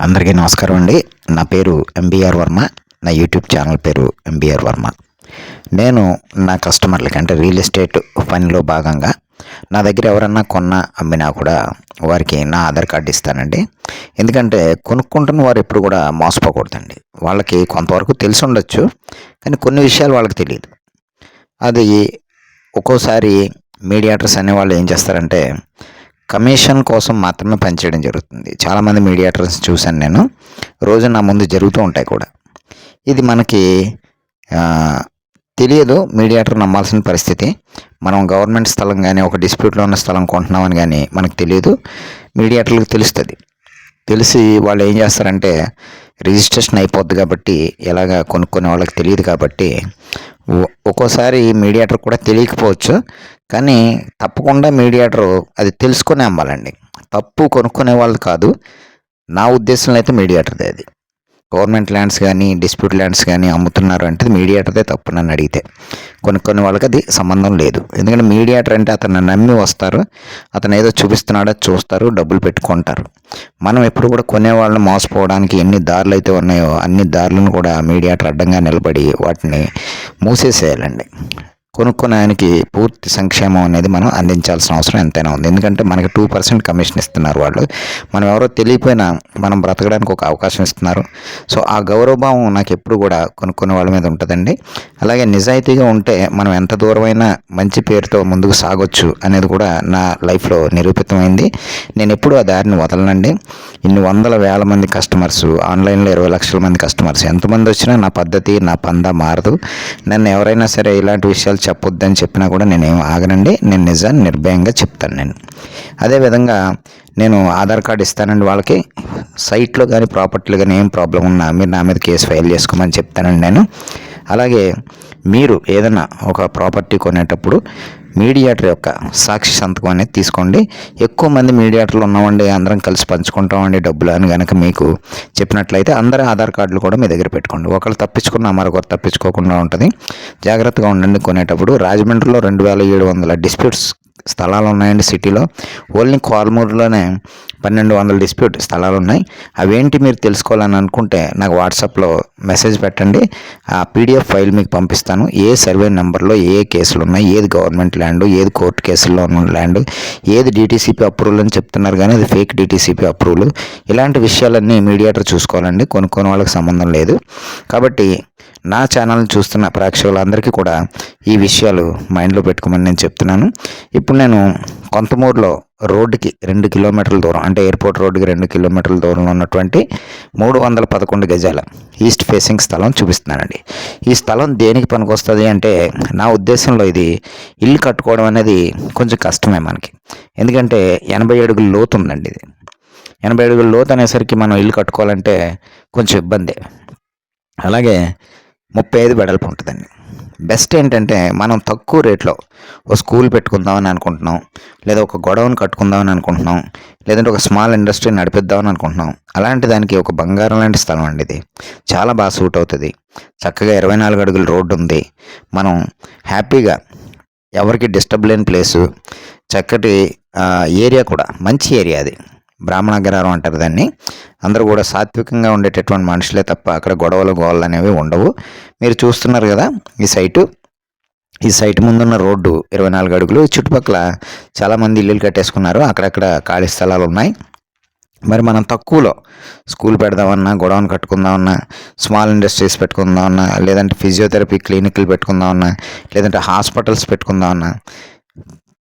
అందరికీ నమస్కారం అండి. నా పేరు ఎంబీఆర్ వర్మ. నా యూట్యూబ్ ఛానల్ పేరు ఎంబీఆర్ వర్మ. నేను నా కస్టమర్లకి అంటే రియల్ ఎస్టేట్ పనిలో భాగంగా నా దగ్గర ఎవరన్నా కొన్నా అమ్మినా కూడా వారికి నా ఆధార్ కార్డు ఇస్తానండి. ఎందుకంటే కొనుక్కుంటున్న వారు ఎప్పుడు కూడా మోసపోకూడదండి. వాళ్ళకి కొంతవరకు తెలిసి ఉండొచ్చు కానీ కొన్ని విషయాలు వాళ్ళకి తెలియదు. అది ఒక్కోసారి మీడియాటర్స్ అనేవాళ్ళు ఏం చేస్తారంటే కమిషన్ కోసం మాత్రమే పనిచేయడం జరుగుతుంది. చాలామంది మీడియేటర్స్ చూశాను నేను. రోజు నా ముందు జరుగుతూ ఉంటాయి కూడా. ఇది మనకి తెలియదు. మీడియేటర్ నమ్మాల్సిన పరిస్థితి. మనం గవర్నమెంట్ స్థలం కానీ ఒక డిస్ప్యూట్లో ఉన్న స్థలం కొంటున్నామని కానీ మనకు తెలియదు. మీడియేటర్లకు తెలుస్తుంది. తెలిసి వాళ్ళు ఏం చేస్తారంటే రిజిస్ట్రేషన్ అయిపోద్ది కాబట్టి ఎలాగ కొనుక్కునే వాళ్ళకి తెలియదు కాబట్టి ఒక్కోసారి మీడియేటర్ కూడా తెలియకపోవచ్చు కానీ తప్పకుండా మీడియేటర్ అది తెలుసుకుని అమ్మాలండి. తప్పు కొనుక్కునే వాళ్ళు కాదు నా ఉద్దేశంలో అయితే మీడియేటర్దే అది. గవర్నమెంట్ ల్యాండ్స్ కానీ డిస్ప్యూట్ ల్యాండ్స్ కానీ అమ్ముతున్నారు అంటే మీడియేటర్దే తప్పు నన్ను అడిగితే. కొన్ని కొన్ని వాళ్ళకి అది సంబంధం లేదు. ఎందుకంటే మీడియేటర్ అంటే అతను నమ్మి వస్తారు. అతను ఏదో చూపిస్తున్నాడో చూస్తారు డబ్బులు పెట్టుకుంటారు. మనం ఎప్పుడు కూడా కొనేవాళ్ళని మోసపోవడానికి ఎన్ని దారులు అయితే ఉన్నాయో అన్ని దారులను కూడా మీడియేటర్ అడ్డంగా నిలబడి వాటిని మూసేసేయాలండి. కొనుక్కున్న ఆయనకి పూర్తి సంక్షేమం అనేది మనం అందించాల్సిన అవసరం ఎంతైనా ఉంది. ఎందుకంటే మనకి టూ పర్సెంట్ కమిషన్ ఇస్తున్నారు వాళ్ళు. మనం ఎవరో తెలియపోయినా మనం బ్రతకడానికి ఒక అవకాశం ఇస్తున్నారు. సో ఆ గౌరవభావం నాకు ఎప్పుడు కూడా కొనుక్కునే వాళ్ళ మీద ఉంటుందండి. అలాగే నిజాయితీగా ఉంటే మనం ఎంత దూరమైనా మంచి పేరుతో ముందుకు సాగొచ్చు అనేది కూడా నా లైఫ్లో నిరూపితమైంది. నేను ఎప్పుడు ఆ దారిని వదలనండి. ఇన్ని వందల వేల మంది కస్టమర్స్ ఆన్లైన్లో ఇరవై లక్షల మంది కస్టమర్స్ ఎంతమంది వచ్చినా నా పద్ధతి నా పంద మారదు. నన్ను ఎవరైనా సరే ఇలాంటి విషయాలు చెప్పొద్దని చెప్పినా కూడా నేనేం ఆగనండి. నేను నిజాన్ని నిర్భయంగా చెప్తాను నేను. అదేవిధంగా నేను ఆధార్ కార్డు ఇస్తానండి వాళ్ళకి. సైట్లో కానీ ప్రాపర్టీలో కానీ ఏం ప్రాబ్లం ఉన్నా మీరు నా మీద కేసు ఫైల్ చేసుకోమని చెప్తానండి నేను. అలాగే మీరు ఏదైనా ఒక ప్రాపర్టీ కొనేటప్పుడు మీడియేటర్ యొక్క సాక్షి సంతకం అనేది తీసుకోండి. ఎక్కువ మంది మీడియేటర్లు ఉన్నామండి అందరం కలిసి పంచుకుంటామండి డబ్బులు అని కనుక మీకు చెప్పినట్లయితే అందరి ఆధార్ కార్డులు కూడా మీ దగ్గర పెట్టుకోండి. ఒకళ్ళు తప్పించుకున్న మరొకరు తప్పించుకోకుండా ఉంటుంది. జాగ్రత్తగా ఉండండి కొనేటప్పుడు. రాజమండ్రిలో రెండు వేల ఏడు వందల డిస్ప్యూట్స్ స్థలాలు ఉన్నాయండి సిటీలో. ఓన్లీ కోల్మూరులోనే పన్నెండు వందల డిస్ప్యూట్ స్థలాలు ఉన్నాయి అవేంటి మీరు తెలుసుకోవాలని అనుకుంటే నాకు వాట్సాప్లో మెసేజ్ పెట్టండి. ఆ పీడిఎఫ్ ఫైల్ మీకు పంపిస్తాను. ఏ సర్వే నెంబర్లో ఏ కేసులు ఉన్నాయి ఏది గవర్నమెంట్ ల్యాండ్ ఏది కోర్టు కేసుల్లో ఉన్న ల్యాండ్ ఏది డీటీసీపీ అప్రూవల్ అని చెప్తున్నారు కానీ అది ఫేక్ డీటీసీపీ అప్రూవల్. ఇలాంటి విషయాలన్నీ మీడియేటర్ చూసుకోవాలండి. కొనుక్కోని వాళ్ళకి సంబంధం లేదు. కాబట్టి నా ఛానల్ చూస్తున్న ప్రేక్షకులందరికీ కూడా ఈ విషయాలు మైండ్లో పెట్టుకోమని నేను చెప్తున్నాను. ఇప్పుడు నేను కొంతమూరులో రోడ్డుకి రెండు కిలోమీటర్ల దూరం అంటే ఎయిర్పోర్ట్ రోడ్డుకి రెండు కిలోమీటర్ల దూరంలో ఉన్నటువంటి మూడు వందల పదకొండు గజాల ఈస్ట్ ఫేసింగ్ స్థలం చూపిస్తున్నానండి. ఈ స్థలం దేనికి పనికొస్తుంది అంటే నా ఉద్దేశంలో ఇది ఇల్లు కట్టుకోవడం అనేది కొంచెం కష్టమే మనకి. ఎందుకంటే ఎనభై అడుగుల లోతు ఉందండి ఇది. ఎనభై అడుగుల లోతు అనేసరికి మనం ఇల్లు కట్టుకోవాలంటే కొంచెం ఇబ్బంది. అలాగే ముప్పై ఐదు వెడల్పు ఉంటుందండి. బెస్ట్ ఏంటంటే మనం తక్కువ రేట్లో ఒక స్కూల్ పెట్టుకుందామని అనుకుంటున్నాం లేదా ఒక గొడవను కట్టుకుందామని అనుకుంటున్నాం లేదంటే ఒక స్మాల్ ఇండస్ట్రీ నడిపిద్దామని అనుకుంటున్నాం. అలాంటి దానికి ఒక బంగారం లాంటి స్థలం అండి ఇది. చాలా బాగా సూట్ అవుతుంది. చక్కగా ఇరవై నాలుగు అడుగుల రోడ్డు ఉంది. మనం హ్యాపీగా ఎవరికి డిస్టర్బ్ లేని ప్లేసు చక్కటి ఏరియా కూడా మంచి ఏరియా అది. బ్రాహ్మణగ్రహారం అంటారు దాన్ని. అందరూ కూడా సాత్వికంగా ఉండేటటువంటి మనుషులే తప్ప అక్కడ గొడవలు గోళ్ళు అనేవి ఉండవు. మీరు చూస్తున్నారు కదా ఈ సైటు. ఈ సైట్ ముందున్న రోడ్డు ఇరవై నాలుగు అడుగులు. చుట్టుపక్కల చాలామంది ఇల్లులు కట్టేసుకున్నారు. అక్కడక్కడ ఖాళీ స్థలాలు ఉన్నాయి. మరి మనం తక్కువలో స్కూల్ పెడదామన్నా గొడవన్ కట్టుకుందామన్నా స్మాల్ ఇండస్ట్రీస్ పెట్టుకుందామన్నా లేదంటే ఫిజియోథెరపీ క్లినిక్లు పెట్టుకుందామన్నా లేదంటే హాస్పిటల్స్ పెట్టుకుందామన్నా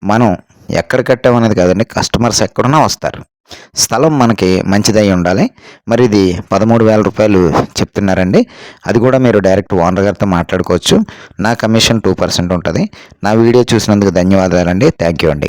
మనం ఎక్కడ కట్టామనేది కాదండి కస్టమర్స్ ఎక్కడున్నా వస్తారు. స్థలం మనకి మంచిదై ఉండాలి. మరి ఇది పదమూడు వేల రూపాయలు చెప్తున్నారండి. అది కూడా మీరు డైరెక్ట్ ఓనర్ గారితో మాట్లాడుకోవచ్చు. నా కమిషన్ టూ పర్సెంట్ ఉంటుంది. నా వీడియో చూసినందుకు ధన్యవాదాలండి. థ్యాంక్ యూ అండి.